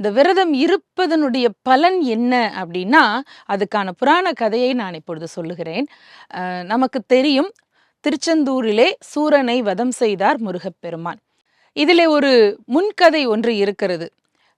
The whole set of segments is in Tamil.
இந்த விரதம் இருப்பதனுடைய பலன் என்ன அப்படின்னா அதுக்கான புராண கதையை நான் இப்பொழுது சொல்லுகிறேன். நமக்கு தெரியும் திருச்செந்தூரிலே சூரனை வதம் செய்தார் முருகப்பெருமான். இதிலே ஒரு முன்கதை ஒன்று இருக்கிறது.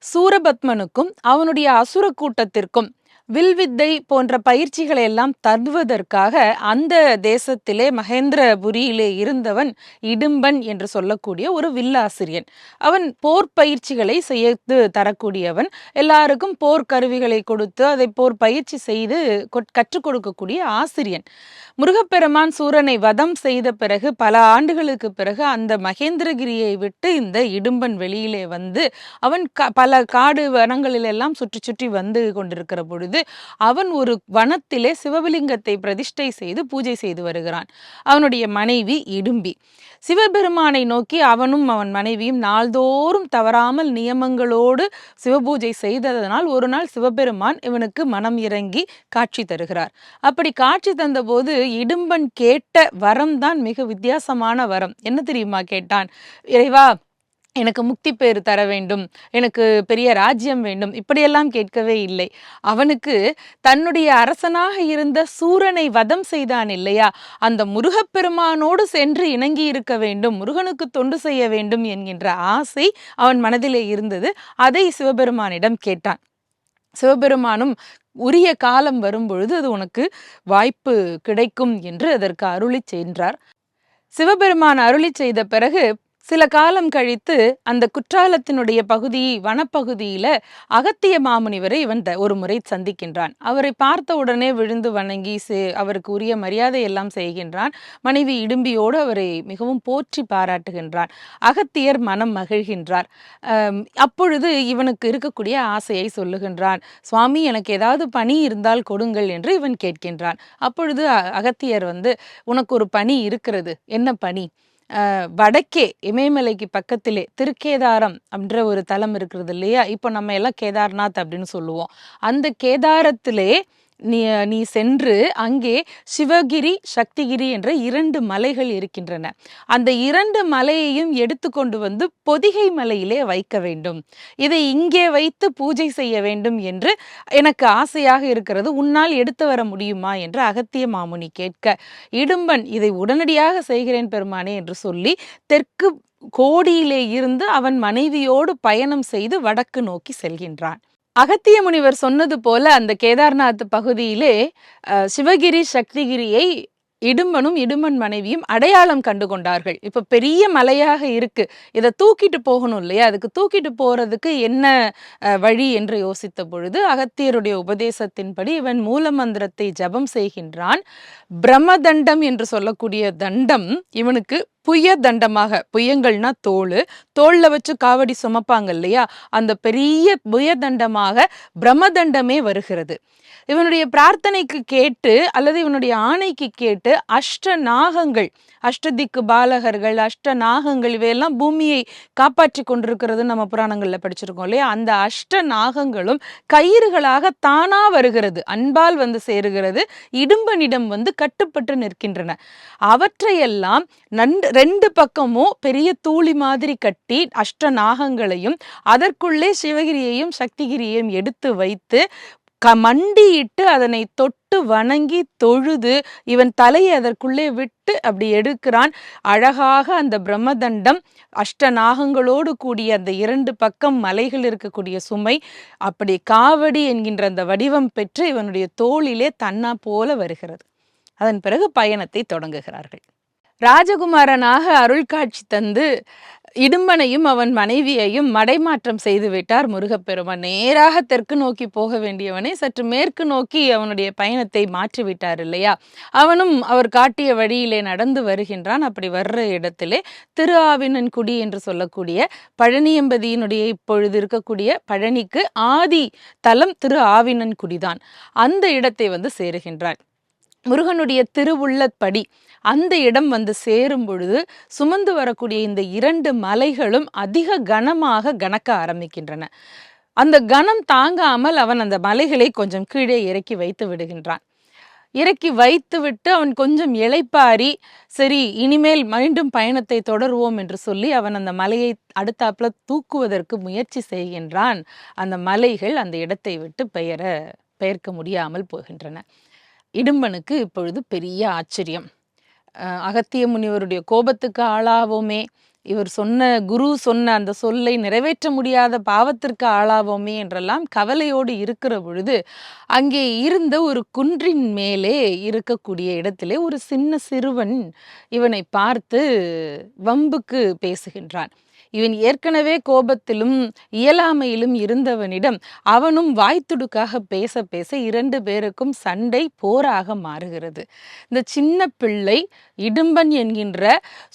சூரபத்மனுக்கும் அவனுடைய அசுர கூட்டத்திற்கும் வில்வித்தை போன்ற பயிற்சிகளை எல்லாம் தருவதற்காக அந்த தேசத்திலே மகேந்திரபுரியிலே இருந்தவன் இடும்பன் என்று சொல்லக்கூடிய ஒரு வில்லாசிரியன். அவன் போர் பயிற்சிகளை செய்து தரக்கூடியவன். எல்லாருக்கும் போர் கருவிகளை கொடுத்து அதை போர் பயிற்சி செய்து கொட்- கற்றுக் கொடுக்கக்கூடிய ஆசிரியன். முருகப்பெருமான் சூரனை வதம் செய்த பிறகு பல ஆண்டுகளுக்கு பிறகு அந்த மகேந்திரகிரியை விட்டு இந்த இடும்பன் வெளியிலே வந்து அவன் க பல காடு வனங்களிலெல்லாம் சுற்றி சுற்றி வந்து கொண்டிருக்கிற பொழுது அவன் ஒரு வனத்திலே சிவலிங்கத்தை பிரதிஷ்டை செய்து பூஜை செய்து வருகிறான். அவனுடைய மனைவி இடும்பி. சிவபெருமானை நோக்கி அவனும் அவன் மனைவியும் நாள்தோறும் தவறாமல் நியமங்களோடு சிவபூஜை செய்ததனால் ஒரு நாள் சிவபெருமான் இவனுக்கு மனம் இறங்கி காட்சி தருகிறார். அப்படி காட்சி தந்தபோது இடும்பன் கேட்ட வரம் தான் மிக வித்தியாசமான வரம். என்ன தெரியுமா கேட்டான்? இறைவா எனக்கு முக்தி பேர் தர வேண்டும் எனக்கு பெரிய ராஜ்யம் வேண்டும் இப்படியெல்லாம் கேட்கவே இல்லை. அவனுக்கு தன்னுடைய அரசனாக இருந்த சூரனை வதம் செய்தான் இல்லையா? அந்த முருகப்பெருமானோடு சென்று இணங்கி இருக்க வேண்டும் முருகனுக்கு தொண்டு செய்ய வேண்டும் என்கின்ற ஆசை அவன் மனதிலே இருந்தது. அதை சிவபெருமானிடம் கேட்டான். சிவபெருமானும் உரிய காலம் வரும்பொழுது அது உனக்கு வாய்ப்பு கிடைக்கும் என்று அதற்கு அருளி சென்றார். சிவபெருமான் அருளி செய்த பிறகு சில காலம் கழித்து அந்த குற்றாலத்தினுடைய பகுதி வனப்பகுதியில அகத்திய மாமுனிவரை இவன் த- ஒரு முறை சந்திக்கின்றான். அவரை பார்த்த உடனே விழுந்து வணங்கி அவருக்கு உரிய மரியாதை எல்லாம் செய்கின்றான். மனைவி இடும்பியோடு அவரை மிகவும் போற்றி பாராட்டுகின்றான். அகத்தியர் மனம் மகிழ்கின்றார். அப்பொழுது இவனுக்கு இருக்கக்கூடிய ஆசையை சொல்லுகின்றான். சுவாமி எனக்கு ஏதாவது பணி இருந்தால் கொடுங்கள் என்று இவன் கேட்கின்றான். அப்பொழுது அகத்தியர் வந்து உனக்கு ஒரு பணி இருக்கிறது. என்ன பணி? வடக்கே இமயமலைக்கு பக்கத்திலே திருக்கேதாரம் அப்படின்ற ஒரு தலம் இருக்கிறது இல்லையா? இப்போ நம்ம எல்லாம் கேதார்நாத் அப்படின்னு சொல்லுவோம். அந்த கேதாரத்திலே நீ நீ சென்று அங்கே சிவகிரி சக்திகிரி என்ற இரண்டு மலைகள் இருக்கின்றன. அந்த இரண்டு மலையையும் எடுத்துக்கொண்டு வந்து பொதிகை மலையிலே வைக்க வேண்டும். இதை இங்கே வைத்து பூஜை செய்ய வேண்டும் என்று எனக்கு ஆசையாக இருக்கிறது. உன்னால் எடுத்து வர முடியுமா என்று அகத்திய மாமுனி கேட்க இடும்பன் இதை உடனடியாக செய்கிறேன் பெருமானே என்று சொல்லி தெற்கு கோடியிலே இருந்து அவன் மனைவியோடு பயணம் செய்து வடக்கு நோக்கி செல்கின்றான். அகத்திய முனிவர் சொன்னது போல அந்த கேதார்நாத் பகுதியிலே சிவகிரி சக்திகிரியை இடும்பனும் இடும்பன் மனைவியும் அடையாளம் கண்டு கொண்டார்கள். இப்போ பெரிய மலையாக இருக்கு. இதை தூக்கிட்டு போகணும் இல்லையா? அதுக்கு தூக்கிட்டு போறதுக்கு என்ன வழி என்று யோசித்த பொழுது அகத்தியருடைய உபதேசத்தின்படி இவன் மூல மந்திரத்தை ஜபம் செய்கின்றான். பிரம்மதண்டம் என்று சொல்லக்கூடிய தண்டம் இவனுக்கு புய தண்டமாக புயங்கள்னா தோல் தோளில் வச்சு காவடி சுமப்பாங்க இல்லையா? அந்த பெரிய புய தண்டமாக பிரம்மதண்டமே வருகிறது. இவனுடைய பிரார்த்தனைக்கு கேட்டு அல்லது இவனுடைய ஆணைக்கு கேட்டு அஷ்ட நாகங்கள் அஷ்டதிக்கு பாலகர்கள் அஷ்ட நாகங்கள் இவையெல்லாம் பூமியை காப்பாற்றி கொண்டிருக்கிறது நம்ம புராணங்களில் படிச்சிருக்கோம் இல்லையா? அந்த அஷ்ட நாகங்களும் கயிறுகளாக தானா வருகிறது. அன்பால் வந்து சேருகிறது. இடும்பனிடம் வந்து கட்டுப்பட்டு நிற்கின்றன. அவற்றையெல்லாம் நண்டு ரெண்டு பக்கமும் பெரிய தூளி மாதிரி கட்டி அஷ்ட நாகங்களையும் அதற்குள்ளே சிவகிரியையும் சக்திகிரியையும் எடுத்து வைத்து க மண்டியிட்டு அதனை தொட்டு வணங்கி தொழுது இவன் தலையை அதற்குள்ளே விட்டு அப்படி எடுக்கிறான். அழகாக அந்த பிரம்மதண்டம் அஷ்டநாகங்களோடு கூடிய அந்த இரண்டு பக்கம் மலைகள் இருக்கக்கூடிய சுமை அப்படி காவடி என்கின்ற அந்த வடிவம் பெற்று இவனுடைய தோளிலே தன்னா போல வருகிறது. அதன் பிறகு பயணத்தை தொடங்குகிறார்கள். ராஜகுமாரனாக அருள் காட்சி தந்து இடும்பனையும் அவன் மனைவியையும் மடைமாற்றம் செய்து விட்டார் முருகப்பெருமான். நேராக தெற்கு நோக்கி போக வேண்டியவனை சற்று மேற்கு நோக்கி அவனுடைய பயணத்தை மாற்றி விட்டார் இல்லையா? அவனும் அவர் காட்டிய வழியிலே நடந்து வருகின்றான். அப்படி வர்ற இடத்திலே திரு ஆவினன்குடி என்று சொல்லக்கூடிய பழனியம்பதியினுடைய இப்பொழுது இருக்கக்கூடிய பழனிக்கு ஆதி தலம் திரு ஆவினன்குடிதான் அந்த இடத்தை வந்து சேருகின்றான். முருகனுடைய திருவுள்ளப்படி அந்த இடம் வந்து சேரும் பொழுது சுமந்து வரக்கூடிய இந்த இரண்டு மலைகளும் அதிக கனமாக கணக்க ஆரம்பிக்கின்றன. அந்த கனம் தாங்காமல் அவன் அந்த மலைகளை கொஞ்சம் கீழே இறக்கி வைத்து விடுகின்றான். இறக்கி வைத்துவிட்டு அவன் கொஞ்சம் இளைப்பாரி சரி இனிமேல் மீண்டும் பயணத்தை தொடருவோம் என்று சொல்லி அவன் அந்த மலையை அடுத்தாப்புல தூக்குவதற்கு முயற்சி செய்கின்றான். அந்த மலைகள் அந்த இடத்தை விட்டு பெயர பெயர்க்க முடியாமல் போகின்றன. இடும்பனுக்கு இப்பொழுது பெரிய ஆச்சரியம். அகத்திய முனிவருடைய கோபத்துக்கு ஆளாவோமே இவர் சொன்ன குரு சொன்ன அந்த சொல்லை நிறைவேற்ற முடியாத பாவத்திற்கு ஆளாவோமே என்றெல்லாம் கவலையோடு இருக்கிற பொழுது அங்கே இருந்த ஒரு குன்றின் மேலே இருக்கக்கூடிய இடத்திலே ஒரு சின்ன சிறுவன் இவனை பார்த்து வம்புக்கு பேசுகின்றான். இவன் ஏற்கனவே கோபத்திலும் இயலாமையிலும் இருந்தவனிடம் அவனும் வாய்த்துடுக்காக பேச பேச இரண்டு பேருக்கும் சண்டை போராக மாறுகிறது. இந்த சின்ன பிள்ளை இடும்பன் என்கின்ற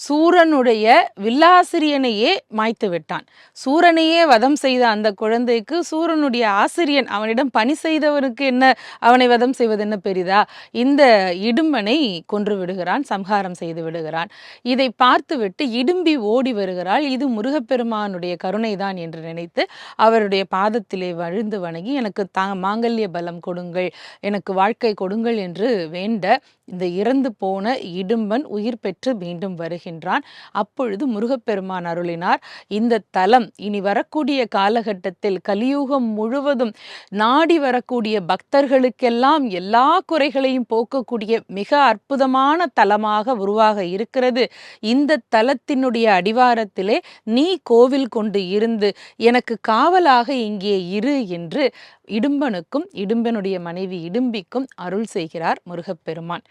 சூரனுடைய வில்லாசிரியனையே மாய்த்து விட்டான். சூரனையே வதம் செய்த அந்த குழந்தைக்கு சூரனுடைய ஆசிரியன் அவனிடம் பணி செய்தவனுக்கு என்ன அவனை வதம் செய்வது என்ன பெரிதா? இந்த இடும்பனை கொன்று விடுகிறான் சம்ஹாரம் செய்து விடுகிறான். இதை பார்த்துவிட்டு இடும்பி ஓடி வருகிறாள். இது முரு முருகப்பெருமானுடைய கருணைதான் என்று நினைத்து அவருடைய பாதத்திலே வழுந்து வணங்கி எனக்கு தா மாங்கல்ய பலம் கொடுங்கள் எனக்கு வாழ்க்கை கொடுங்கள் என்று வேண்ட இந்த இறந்து போன இடும்பன் உயிர் பெற்று மீண்டும் வருகின்றான். அப்பொழுது முருகப்பெருமான் அருளினார் இந்த தலம் இனி வரக்கூடிய காலகட்டத்தில் கலியுகம் முழுவதும் நாடி வரக்கூடிய பக்தர்களுக்கெல்லாம் எல்லா குறைகளையும் போக்கக்கூடிய மிக அற்புதமான தலமாக உருவாக இருக்கிறது. இந்த தலத்தினுடைய அடிவாரத்திலே நீ கோவில் கொண்டு இருந்து எனக்கு காவலாக இங்கே இரு என்று இடும்பனுக்கும் இடும்பனுடைய மனைவி இடும்பிக்கும் அருள் செய்கிறார் முருகப்பெருமான்.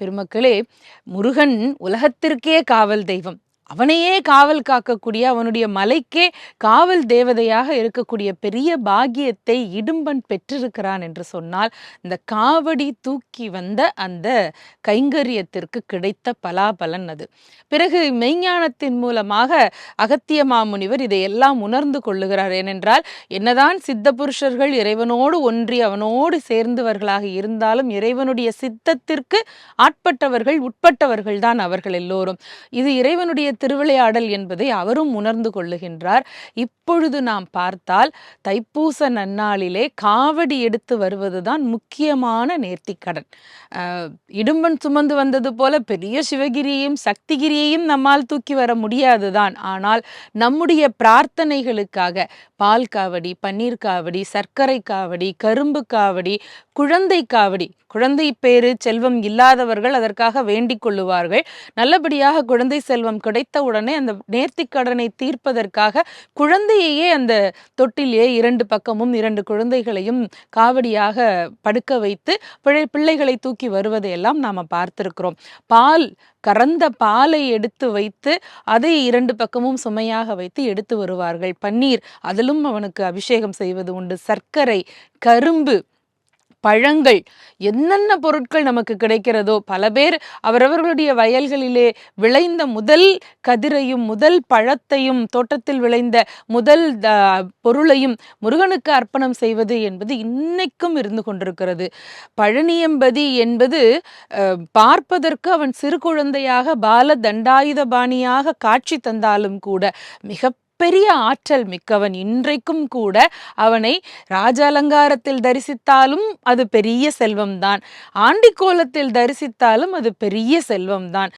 பெருமக்களே முருகன் உலகத்திற்கே காவல் தெய்வம். அவனையே காவல் காக்கக்கூடிய அவனுடைய மலைக்கே காவல் தேவதையாக இருக்கக்கூடிய பெரிய பாகியத்தை இடும்பன் பெற்றிருக்கிறான் என்று சொன்னால் இந்த காவடி தூக்கி வந்த அந்த கைங்கரியத்திற்கு கிடைத்த பலாபலன் அது. பிறகு மெய்ஞானத்தின் மூலமாக அகத்திய மாமுனிவர் இதையெல்லாம் உணர்ந்து கொள்ளுகிறார். ஏனென்றால் என்னதான் சித்த புருஷர்கள் இறைவனோடு ஒன்றி அவனோடு சேர்ந்தவர்களாக இருந்தாலும் இறைவனுடைய சித்தத்திற்கு ஆட்பட்டவர்கள் உட்பட்டவர்கள் தான் அவர்கள் எல்லோரும். இது இறைவனுடைய திருவிளையாடல் என்பதை அவரும் உணர்ந்து கொள்ளுகின்றார். இப்பொழுது நாம் பார்த்தால் தைப்பூச நன்னாளிலே காவடி எடுத்து வருவதுதான் முக்கியமான நேர்த்திக்கடன். இடும்பன் சுமந்து வந்தது போல பெரிய சிவகிரியையும் சக்திகிரியையும் நம்மால் தூக்கி வர முடியாதுதான். ஆனால் நம்முடைய பிரார்த்தனைகளுக்காக பால் காவடி பன்னீர் காவடி சர்க்கரை காவடி கரும்பு காவடி குழந்தை காவடி குழந்தை பேறு செல்வம் இல்லாதவர்கள் அதற்காக வேண்டிக் கொள்ளுவார்கள். நல்லபடியாக குழந்தை செல்வம் கிடைத்த உடனே அந்த நேர்த்தி கடனை தீர்ப்பதற்காக குழந்தையையே அந்த தொட்டிலே இரண்டு பக்கமும் இரண்டு குழந்தைகளையும் காவடியாக படுக்க வைத்து பிழை பிள்ளைகளை தூக்கி வருவதையெல்லாம் நாம பார்த்திருக்கிறோம். பால் கறந்த பாலை எடுத்து வைத்து அதை இரண்டு பக்கமும் சுமையாக வைத்து எடுத்து வருவார்கள். பன்னீர் அதிலும் அவனுக்கு அபிஷேகம் செய்வது உண்டு. சர்க்கரை கரும்பு பழங்கள் என்னென்ன பொருட்கள் நமக்கு கிடைக்கிறதோ பல பேர் அவரவர்களுடைய வயல்களிலே விளைந்த முதல் கதிரையும் முதல் பழத்தையும் தோட்டத்தில் விளைந்த முதல் த- பொருளையும் முருகனுக்கு அர்ப்பணம் செய்வது என்பது இன்னைக்கும் இருந்து கொண்டிருக்கிறது. பழனியம்பதி என்பது பார்ப்பதற்கு அவன் சிறு குழந்தையாக பால தண்டாயுதபாணியாக காட்சி தந்தாலும் கூட மிக பெரிய ஆற்றல் மிக்கவன். இன்றைக்கும் கூட அவனை ராஜாலங்காரத்தில் தரிசித்தாலும் அது பெரிய செல்வம்தான். ஆண்டிக்கோலத்தில் தரிசித்தாலும் அது பெரிய செல்வம்தான்.